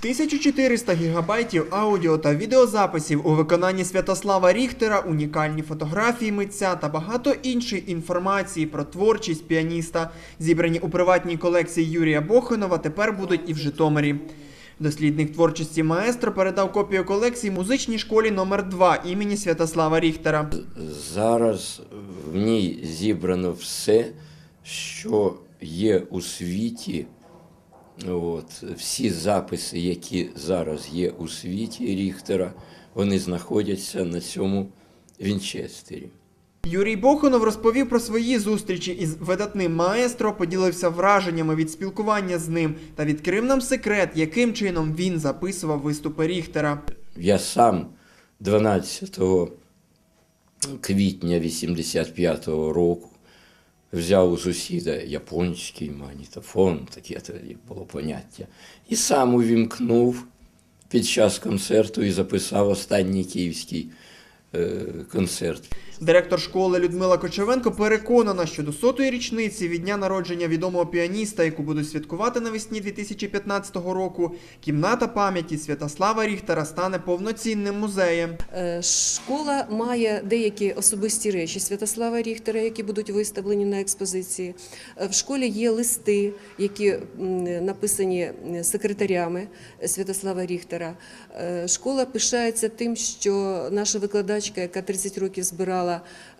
1400 гігабайтів аудіо та відеозаписів у виконанні Святослава Ріхтера, унікальні фотографії митця та багато іншої інформації про творчість піаніста, зібрані у приватній колекції Юрія Бохинова, тепер будуть і в Житомирі. Дослідник творчості маестро передав копію колекції музичній школі номер 2 імені Святослава Ріхтера. Зараз в ній зібрано все, що є у світі. От, всі записи, які зараз є у світі Ріхтера, вони знаходяться на цьому Вінчестері. Юрій Бохонов розповів про свої зустрічі із видатним маестро, поділився враженнями від спілкування з ним та відкрив нам секрет, яким чином він записував виступи Ріхтера. Я сам 12 квітня 85-го року взяв у сусіда японський магнітофон, таке тоді було поняття, і сам увімкнув під час концерту і записав останній київський е, концерт. Директор школи Людмила Кочевенко переконана, що до сотої річниці від дня народження відомого піаніста, яку будуть святкувати навесні 2015 року, кімната пам'яті Святослава Ріхтера стане повноцінним музеєм. Е, Школа має деякі особисті речі Святослава Ріхтера, які будуть виставлені на експозиції. Е, В школі є листи, які написані секретарями Святослава Ріхтера. Е, Школа пишається тим, що наша викладачка, яка 30 років збирала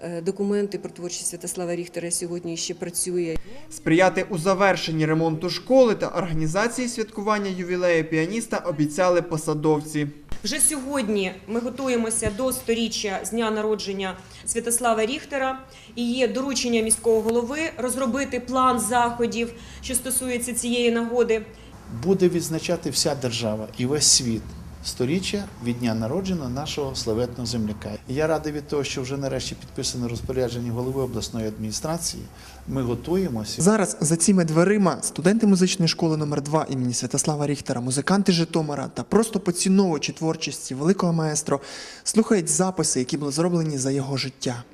е, документи про творчість Святослава Ріхтера, сьогодні ще працює. Сприяти у завершенні ремонту школи та організації святкування ювілею піаніста обіцяли посадовці. Вже сьогодні ми готуємося до сторіччя з дня народження Святослава Ріхтера і є доручення міського голови розробити план заходів, що стосується цієї нагоди. буде відзначати вся держава і весь світ сторіччя від дня народження нашого славетного земляка. Я радий від того, що вже нарешті підписано розпорядження голови обласної адміністрації. Ми готуємося. Зараз за цими дверима студенти музичної школи номер 2 імені Святослава Ріхтера, музиканти Житомира та просто поціновувачі творчості великого маестро слухають записи, які були зроблені за його життя.